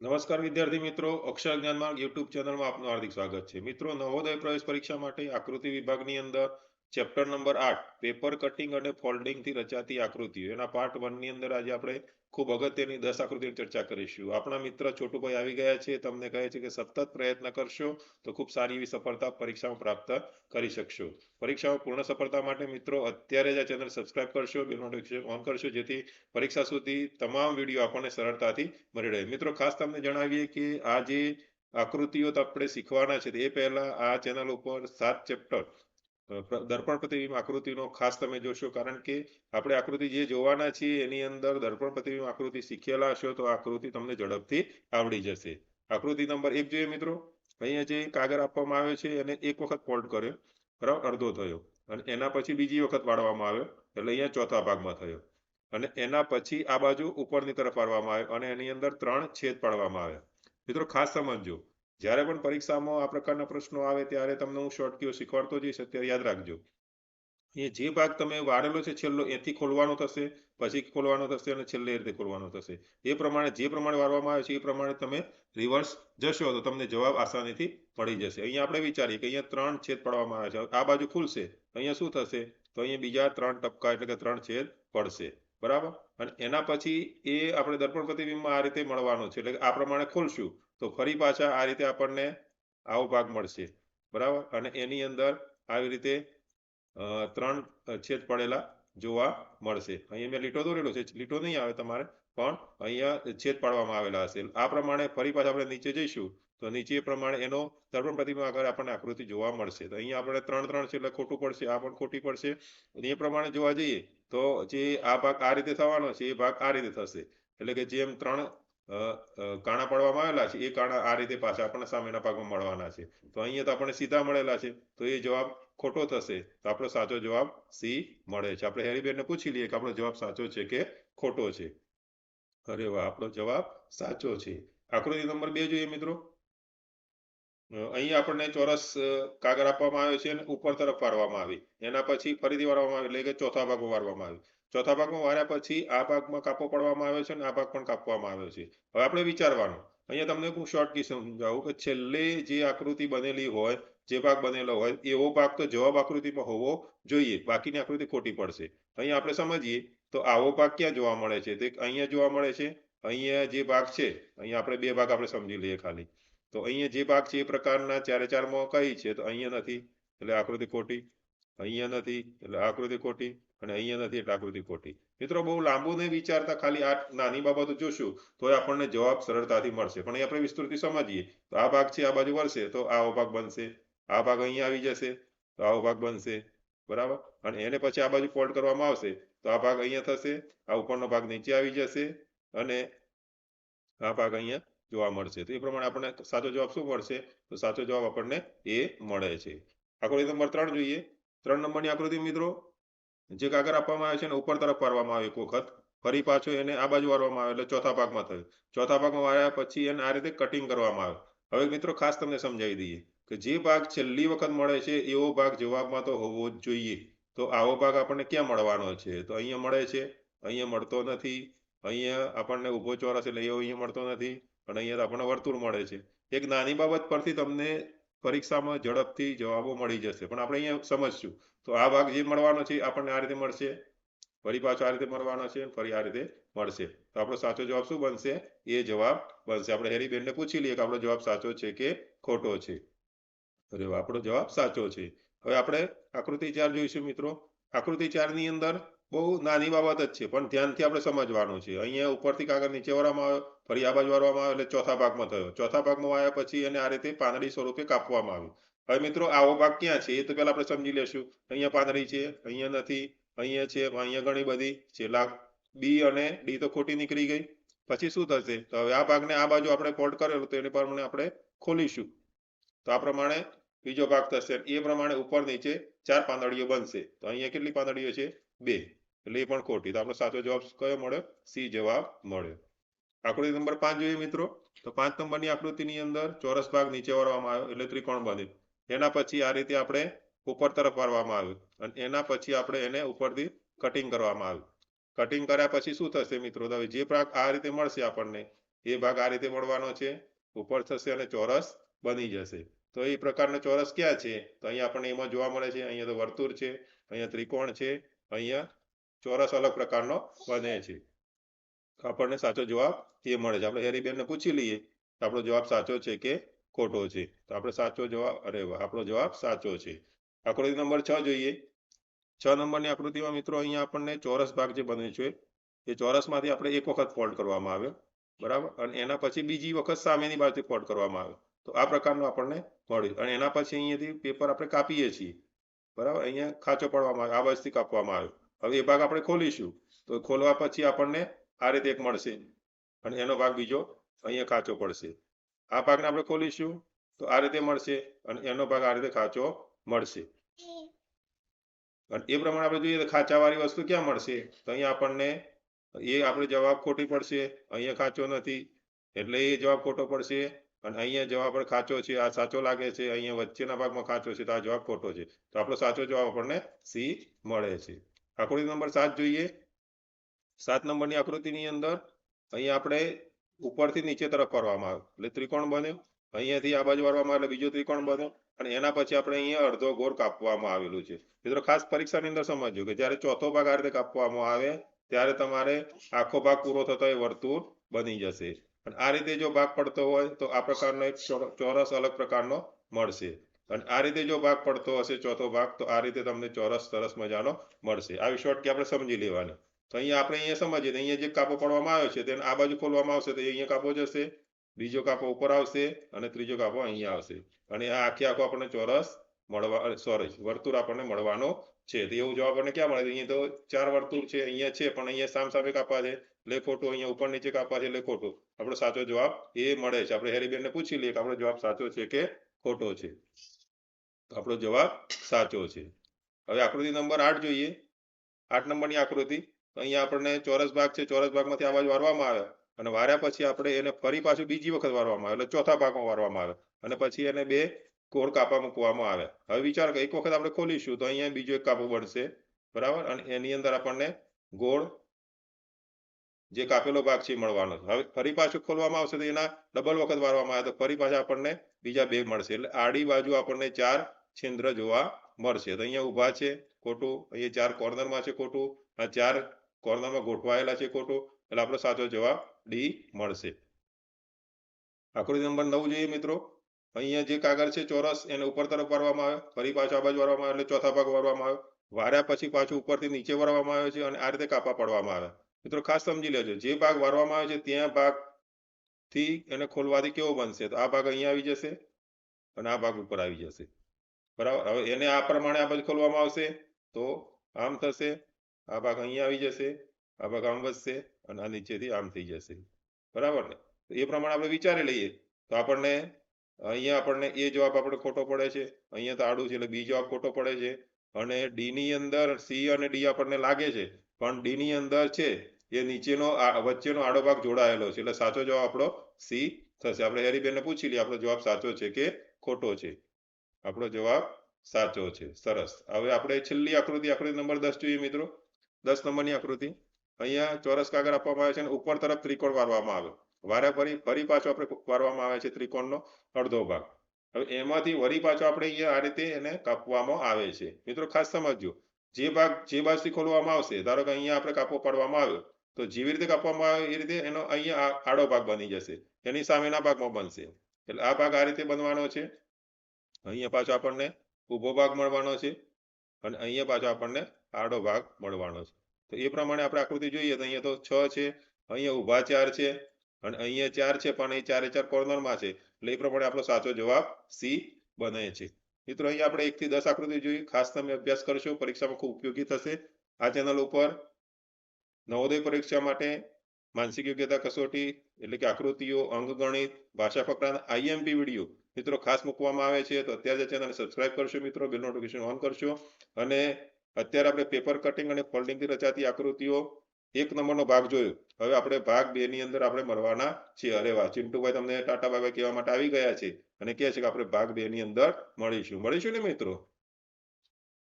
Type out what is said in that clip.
નમસ્કાર વિદ્યાર્થી મિત્રો. અક્ષર જ્ઞાન માર્ગ યુટ્યુબ ચેનલમાં આપનું હાર્દિક સ્વાગત છે. મિત્રો, નવોદય પ્રવેશ પરીક્ષા માટે આકૃતિ વિભાગની અંદર ચેપ્ટર નંબર આઠ, પેપર કટિંગ અને folding થી રચાતી આકૃતિઓ. એના પાર્ટ વનની અંદર આજે આપણે ખૂબ અગત્યની દસ આકૃતિની ચર્ચા કરીશું. આપણા મિત્ર છોટુભાઈ આવી ગયા છે, તમને કહે છે કે સતત પ્રયત્ન કરશો તો ખૂબ સારી એવી સફળતા પરીક્ષામાં પ્રાપ્ત કરી શકશો. પરીક્ષામાં પૂર્ણ સફળતા માટે મિત્રો અત્યારે જ આ ચેનલ સબસ્ક્રાઇબ કરશો, બેલ નોટિફિકેશન ઓન કરશો, જેથી પરીક્ષા સુધી તમામ વીડિયો આપણને સરળતાથી મળી રહે. મિત્રો, ખાસ તમને જણાવીએ કે આ જે આકૃતિઓ આપણે શીખવાના છે એ પહેલા આ ચેનલ ઉપર સાત ચેપ્ટર દર્પણ પ્રતિબિંબ આકૃતિનો ખાસ તમે જોશો, કારણ કે આપણે આકૃતિ જે જોવાના છીએ, એની અંદર દર્પણ પ્રતિબિંબ આકૃતિ શીખેલા હશો, તો આકૃતિ તમને ઝડપથી આવડી જશે. આકૃતિ નંબર એક જોઈએ મિત્રો. અહીંયા જે કાગળ આપવામાં આવ્યો છે, એને એક વખત ફોલ્ડ કર્યો, બરાબર? અડધો થયો. અને એના પછી બીજી વખત વાળવામાં આવ્યો, એટલે અહીંયા ચોથા ભાગમાં થયો. અને એના પછી આ બાજુ ઉપરની તરફ વાળવામાં આવ્યો, અને એની અંદર ત્રણ છેદ પાડવામાં આવ્યા. મિત્રો, ખાસ સમજજો. જ્યારે પણ પરીક્ષામાં આ પ્રકારના પ્રશ્નો આવે ત્યારે તમને હું શોર્ટ કયો શીખવાડતો જઈશ, અત્યારે યાદ રાખજો. એ જે ભાગ તમે વાળેલો છે છેલ્લો, એથી ખોલવાનો થશે, પછી ખોલવાનો થશે અને છેલ્લે એ રીતે ખોલવાનો થશે. એ પ્રમાણે, જે પ્રમાણે વાળવામાં આવે છે, એ પ્રમાણે તમે રિવર્સ જશો તો તમને જવાબ આસાનીથી મળી જશે. અહીંયા આપણે વિચારીએ કે અહીંયા ત્રણ છેદ પડવામાં આવે છે. આ બાજુ ખુલશે, અહીંયા શું થશે? તો અહીંયા બીજા ત્રણ ટપકા એટલે કે ત્રણ છેદ પડશે. બરાબર? અને એના પછી એ આપણે દર્પણ પ્રતિબિંબમાં આ રીતે મળવાનો છે. એટલે આ પ્રમાણે ખોલશું. તો ફરી પાછા આ રીતે આપણને આવો ભાગ મળશે. બરાબર? અને એની અંદર આવી રીતે ત્રણ છેદ પડેલા જોવા મળશે. અહીંયા મેં લીટો દોરેલો છે. લીટો નહીં આવે તમારે, પણ અહીંયા છેદ પાડવામાં આવેલા હશે. આ પ્રમાણે ફરી પાછા આપણે નીચે જઈશું. તો નીચે પ્રમાણે એનો તર્પણ પ્રતિમા આગળ આપણને આકૃતિ જોવા મળશે. તો અહીંયા આપણે ત્રણ ત્રણ છે એટલે ખોટું પડશે, આ પણ ખોટી પડશે. એ પ્રમાણે જોવા જઈએ તો જે આ ભાગ આ રીતે થવાનો છે, એ ભાગ આ રીતે થશે. એટલે કે જેમ ત્રણ કાણા પાડવામાં આવેલા છે. એ કાણા આ રીતે પાછા આપણને સામેના ભાગમાં મળવાના છે. તો અહીંયા તો આપણને સીધા મળેલા છે. તો એ જવાબ ખોટો થશે. તો આપણો સાચો જવાબ સી મળે છે. આપણે હેરીબેનને પૂછી લઈએ કે આપણો જવાબ સાચો છે કે ખોટો છે. અરે વાહ, આપણો જવાબ સાચો છે. આકૃતિ નંબર બે જોઈએ મિત્રો. અહીં આપણને ચોરસ કાગળ આપવામાં આવ્યો છે અને ઉપર તરફ વારવામાં આવી. એના પછી ફરીથી વારવામાં આવે એટલે કે ચોથા ભાગો વારવામાં આવ્યું ચોથા ભાગમાં વાર્યા પછી આ ભાગમાં કાપો પડવામાં આવ્યો છે અને આ ભાગ પણ કાપવામાં આવ્યો છે. હવે આપણે વિચારવાનું. અહીંયા તમને હું શોર્ટ કી સમજાવું કે છેલ્લે જે આકૃતિ બનેલી હોય, જે ભાગ બનેલો હોય, એવો ભાગ તો જવાબ આકૃતિમાં હોવો જોઈએ. બાકીની આકૃતિ ખોટી પડશે. અહીંયા આપણે સમજીએ તો આવો ભાગ ક્યાં જોવા મળે છે? તે અહીંયા જોવા મળે છે. અહીંયા જે ભાગ છે, અહીંયા આપણે બે ભાગ આપણે સમજી લઈએ ખાલી. તો અહીંયા જે ભાગ છે એ પ્રકારના ચારે ચારમાં કઈ છે? તો અહીંયા નથી. એટલે આકૃતિ ખોટી. અહીંયા નથી. એટલે આકૃતિ ખોટી. અને અહીંયા નથી એટલે આકૃતિ ખોટી. મિત્રો, બહુ લાંબુ નહીં વિચારતા, ખાલી આ નાની બાબતો જોશું તો આપણને જવાબ સરળતાથી મળશે. પણ આપણે વિસ્તૃતિ સમજીએ. તો આ ભાગ છે, આ બાજુ વળશે, તો આવો ભાગ બનશે. આ ભાગ અહીંયા આવી જશે, તો આવો ભાગ બનશે. બરાબર? અને એને પછી આ બાજુ ફોલ્ડ કરવામાં આવશે, તો આ ભાગ અહીંયા થશે, આ ઉપરનો ભાગ નીચે આવી જશે, અને આ ભાગ અહીંયા જોવા મળશે. તો એ પ્રમાણે આપણને સાચો જવાબ શું મળશે? તો સાચો જવાબ આપણને એ મળે છે. આકૃતિ નંબર ત્રણ જોઈએ. ત્રણ નંબરની આકૃતિ મિત્રો જે કાગળ આપવામાં આવે છે એને ઉપર તરફ વાળવામાં આવે એક વખત, ફરી પાછો એને આ બાજુ વાળવામાં આવે, એટલે ચોથા ભાગમાં થયું. ચોથા ભાગમાં વાળ્યા પછી એને આ રીતે કટિંગ કરવામાં આવે. હવે મિત્રો ખાસ તમને સમજાવી દઈએ કે જે ભાગ છેલ્લી વખત મળે છે, એવો ભાગ જવાબમાં તો હોવો જ જોઈએ. તો આવો ભાગ આપણને ક્યાં મળવાનો છે? તો અહીંયા મળે છે, અહીંયા મળતો નથી. અહીંયા આપણને ઊભો ચોરસ એટલે એવો અહીંયા મળતો નથી. અને અહીંયા આપણને વર્તુળ મળે છે. એક નાની બાબત પરથી તમને પરીક્ષામાં ઝડપથી જવાબો મળી જશે. પણ આપણે અહીંયા સમજશું. તો આ ભાગ જે મળવાનો છે આપણને આ રીતે મળશે. ફરી પાછો આ રીતે મળવાનો છે ફરી આ રીતે મળશે. તો આપણો સાચો જવાબ શું બનશે? એ જવાબ બનશે. આપણે હેરીબેનને પૂછી લઈએ કે આપણો જવાબ સાચો છે કે ખોટો છે? અરે આપણો જવાબ સાચો છે. હવે આપણે આકૃતિ ચાર જોઈશું મિત્રો. આકૃતિ ચારની અંદર બહુ નાની બાબત જ છે, પણ ધ્યાનથી આપણે સમજવાનું છે. અહીંયા ઉપરથી કાગળ નીચે વળવામાં આવ્યો ફરી આ બાજુ વાળવામાં આવે એટલે ચોથા ભાગમાં થયો. ચોથા ભાગમાં વાયા પછી એને આ રીતે પાંદડી સ્વરૂપે કાપવામાં આવ્યું. હવે મિત્રો, આવો ભાગ ક્યાં છે એ તો પેલા આપણે સમજી લેશું. અહીંયા પાંદડી છે, અહીંયા નથી, અહીંયા છે અહીંયા ઘણી બધી છે. લાખ બી અને ડી તો ખોટી નીકળી ગઈ. પછી શું થશે? તો હવે આ ભાગને આ બાજુ આપણે ફોલ્ડ કરેલો તો એને પ્રમાણે આપણે ખોલીશું. તો આ પ્રમાણે બીજો ભાગ થશે. એ પ્રમાણે ઉપર નીચે ચાર પાંદડીઓ બનશે. તો અહીંયા કેટલી પાંદડીઓ છે? બે. એટલે એ પણ ખોટી. તો આપણો સાચો જવાબ કયો મળ્યો? સી જવાબ મળ્યો. આકૃતિ નંબર પાંચ જોઈએ મિત્રો. તો પાંચ નંબરની આકૃતિની અંદર ચોરસ ભાગ નીચે વાળવામાં આવ્યો. એટલે ત્રિકોણ બને એના પછી આ રીતે આપણે ઉપર તરફ વાળવામાં આવ્યું. અને એના પછી આપણે એને ઉપરથી કટિંગ કરવામાં આવ્યું. કટિંગ કર્યા પછી શું થશે મિત્રો? તો જે ભાગ આ રીતે મળશે આપણને, એ ભાગ આ રીતે મળવાનો છે. ઉપર થશે અને ચોરસ બની જશે. તો એ પ્રકારના ચોરસ ક્યાં છે? તો અહીંયા આપણને એમાં જોવા મળે છે. અહીંયા તો વર્તુળ છે, અહીંયા ત્રિકોણ છે, અહીંયા ચોરસ અલગ પ્રકારનો બને છે. આપણને સાચો જવાબ એ મળે છે. આપણે હેરીબેનને પૂછી લઈએ તો આપણો જવાબ સાચો છે કે ખોટો છે? તો આપણે સાચો જવાબ, અરે આપણો જવાબ સાચો છે. આકૃતિ નંબર છ જોઈએ. છ નંબરની આકૃતિમાં મિત્રો અહીંયા આપણને ચોરસ ભાગ જે બને છે, એ ચોરસમાંથી આપણે એક વખત ફોલ્ડ કરવામાં આવ્યો. બરાબર? અને એના પછી બીજી વખત સામેની બાજુથી ફોલ્ડ કરવામાં આવ્યો. તો આ પ્રકારનું આપણને મળ્યું. અને એના પછી અહીંયાથી પેપર આપણે કાપીએ છીએ. બરાબર? અહીંયા ખાંચો પડવામાં આવ્યો, આ વસ્તી કાપવામાં આવ્યો. હવે એ ભાગ આપણે ખોલીશું. તો ખોલવા પછી આપણને આ રીતે એક મળશે. અને એનો ભાગ બીજો અહીંયા કાચો પડશે. આ ભાગને આપણે ખોલીશું, તો આ રીતે મળશે અને એનો ભાગ આ રીતે કાચો મળશે. અને એ પ્રમાણે આપણે જોઈએ તો ખાંચાવાળી વસ્તુ ક્યાં મળશે? તો અહીંયા આપણને એ આપણે જવાબ ખોટી પડશે. અહીંયા કાચો નથી, એટલે એ જવાબ ખોટો પડશે. અને અહીંયા જવાબ પણ ખાંચો છે, આ સાચો લાગે છે, અહીંયા વચ્ચેના ભાગમાં ખાચો છે, તો આ જવાબ ખોટો છે. તો આપણો સાચો જવાબ આપણને સી મળે છે. આકૃતિ નંબર સાત જોઈએ. સાત નંબરની આકૃતિની અંદર અહીંયા આપણે ઉપરથી નીચે તરફ ફરવામાં આવે એટલે ત્રિકોણ બન્યો. અહીંયાથી આ બાજુ વાળવામાં એટલે બીજો ત્રિકોણ બન્યો. અને એના પછી આપણે અહીંયા અડધો ગોળ કાપવામાં આવેલું છે. મિત્રો, ખાસ પરીક્ષાની અંદર સમજજો કે જ્યારે ચોથો ભાગ આ રીતે કાપવામાં આવે, ત્યારે તમારે આખો ભાગ પૂરો થતો એ વર્તુળ બની જશે. અને આ રીતે જો ભાગ પડતો હોય, તો આ પ્રકારનો એક ચોર- ચોરસ અલગ પ્રકારનો મળશે. અને આ રીતે જો ભાગ પડતો હશે ચોથો ભાગ, તો આ રીતે તમને ચોરસ સરસ મજાનો મળશે. આવી શોર્ટકી આપણે સમજી લેવાની. તો અહીંયા આપણે અહીંયા સમજીએ તો અહીંયા જે કાપો પડવામાં આવ્યો છે તેને આ બાજુ ખોલવામાં આવશે તો અહીંયા કાપો જશે, બીજો કાપો ઉપર આવશે અને ત્રીજો કાપો અહીંયા આવશે. અને આ આખે આખો આપણને ચોરસ મળવા સોરી વર્તુળ આપણને મળવાનો છે. તો એવું જવાબ આપણને ક્યાં મળે? અહીંયા તો ચાર વર્તુળ છે, અહીંયા છે, પણ અહીંયા સામ સામે કાપા છે. એટલે ખોટું અહીંયા ઉપર નીચે કાપા છે એટલે ખોટું. આપણો સાચો જવાબ એ મળે છે. આપણે હેરીબેનને પૂછી લઈએ કે આપણો જવાબ સાચો છે કે ખોટો છે. તો આપણો જવાબ સાચો છે. હવે આકૃતિ નંબર આઠ જોઈએ. આઠ નંબરની આકૃતિ. અહીંયા આપણને ચોરસ ભાગ છે, ચોરસ ભાગમાંથી આ બાજુ વારવામાં આવે. અને વાર્યા પછી આપણે એને ફરી પાછું બીજી વખત વારવામાં આવે, એટલે ચોથા ભાગમાં વારવામાં આવે. અને પછી એને બે કોર કાપા મૂકવામાં આવે. હવે વિચાર એક વખત આપણે ખોલીશું તો અહીંયા બીજો એક કાપો બનશે બરાબર? અને એની અંદર આપણને ગોળ જે કાપેલો ભાગ છે મળવાનો. હવે ફરી પાછું ખોલવામાં આવશે તો એના ડબલ વખત વારવામાં આવે તો ફરી પાછા આપણને બીજા બે મળશે. એટલે આડી બાજુ આપણને ચાર છિદ્ર જોવા મળશે. તો અહીંયા ઊભા છે ખોટું અહીંયા ચાર કોર્નરમાં છે ખોટું આ ચાર કોર્નરમાં ગોઠવાયેલા છે ખોટો, એટલે આપણો સાચો જવાબ ડી મળશે. આકૃતિ નંબર નવ જોઈએ મિત્રો. અહીંયા જે કાગળ છે ચોરસ, એને ઉપર તરફ વારવામાં આવે ફરી પાછો આ બાજુ વારવામાં એટલે ચોથા ભાગ વારવામાં આવે વાર્યા પછી પાછું ઉપરથી નીચે વારવામાં આવે છે અને આ રીતે કાપા પડવામાં આવે મિત્રો ખાસ સમજી લેજો, જે ભાગ વારવામાં આવે છે ત્યાં ભાગથી એને ખોલવાથી કેવો બનશે? તો આ ભાગ અહીંયા આવી જશે અને આ ભાગ ઉપર આવી જશે. બરાબર? હવે એને આ પ્રમાણે આ બાજુ ખોલવામાં આવશે, તો આમ થશે. આ ભાગ અહીંયા આવી જશે આ ભાગ આમ વધશે અને આ નીચેથી આમ થઈ જશે. બરાબર ને? એ પ્રમાણે આપણે વિચારી લઈએ. તો આપણને, અહીંયા આપણને એ જવાબ આપણે ખોટો પડે છે. અહીંયા તો આડું છે એટલે બી જવાબ ખોટો પડે છે. અને ડી ની અંદર સી અને ડી આપણને લાગે છે. પણ ડી ની અંદર છે, એ નીચેનો વચ્ચેનો આડો ભાગ જોડાયેલો છે. એટલે સાચો જવાબ આપણો સી થશે. આપણે હેરીબેનને પૂછી લઈએ, આપણો જવાબ સાચો છે કે ખોટો છે? આપણો જવાબ સાચો છે. સરસ. હવે આપણે છેલ્લી આકૃતિ આકૃતિ નંબર દસ જોઈએ મિત્રો. દસ નંબરની આકૃતિ. અહીંયા ચોરસ કાગળ આપવામાં આવે છે અને ઉપર તરફ ત્રિકોણ વારવામાં આવે. વારે ફરી ફરી પાછો આપણે વારવામાં આવે છે ત્રિકોણનો અડધો ભાગ. હવે એમાંથી વળી પાછો આપણે અહીંયા આ રીતે એને કાપવામાં આવે છે. મિત્રો ખાસ સમજજો. જે ભાગ, જે બાજુથી ખોલવામાં આવશે, ધારો કે અહીંયા આપણે કાપો પાડવામાં આવ્યો, તો જેવી રીતે કાપવામાં આવે એ રીતે એનો અહીંયા આડો ભાગ બની જશે. એની સામેના ભાગમાં બનશે. એટલે આ ભાગ આ રીતે બનવાનો છે. અહીંયા પાછો આપણને ઊભો ભાગ મળવાનો છે. અને અહીંયા પાછો આપણને આડો ભાગ મળવાનો છે. તો એ પ્રમાણે આપણે આકૃતિ જોઈએ તો અહીંયા તો છ છે, અહીંયા ઊભા ચાર છે અને અહીંયા ચાર છે પણ એ ચારે ચાર કોર્નરમાં છે. એટલે એ પ્રમાણે આપણો સાચો જવાબ સી બને છે. મિત્રો, અહીંયા આપણે એક થી દસ આકૃતિ જોઈ. ખાસ તમે અભ્યાસ કરશો, પરીક્ષામાં ખૂબ ઉપયોગી થશે. આ ચેનલ ઉપર નવોદય પરીક્ષા માટે માનસિક યોગ્યતા કસોટી એટલે કે આકૃતિઓ, અંકગણિત, ભાષા ફકરાના આઈએમપી વીડિયો મિત્રો ખાસ મૂકવામાં આવે છે. તો અત્યારે ચેનલ સબસ્ક્રાઇબ કરશો મિત્રો બિલ નોટિફિકેશન ઓન કરશો અને અત્યારે આપણે પેપર કટિંગ અને ફોલ્ડિંગથી રચાતી આકૃતિઓ એક નંબરનો ભાગ જોયો. હવે આપણે ભાગ બે ની અંદર આપણે મળવાના છીએ. અરે વાહ, ચિંટુભાઈ તમને ટાટા બાય કહેવા માટે આવી ગયા છે અને કહે છે કે આપણે ભાગ બે ની અંદર મળીશું. મળીશું ને મિત્રો?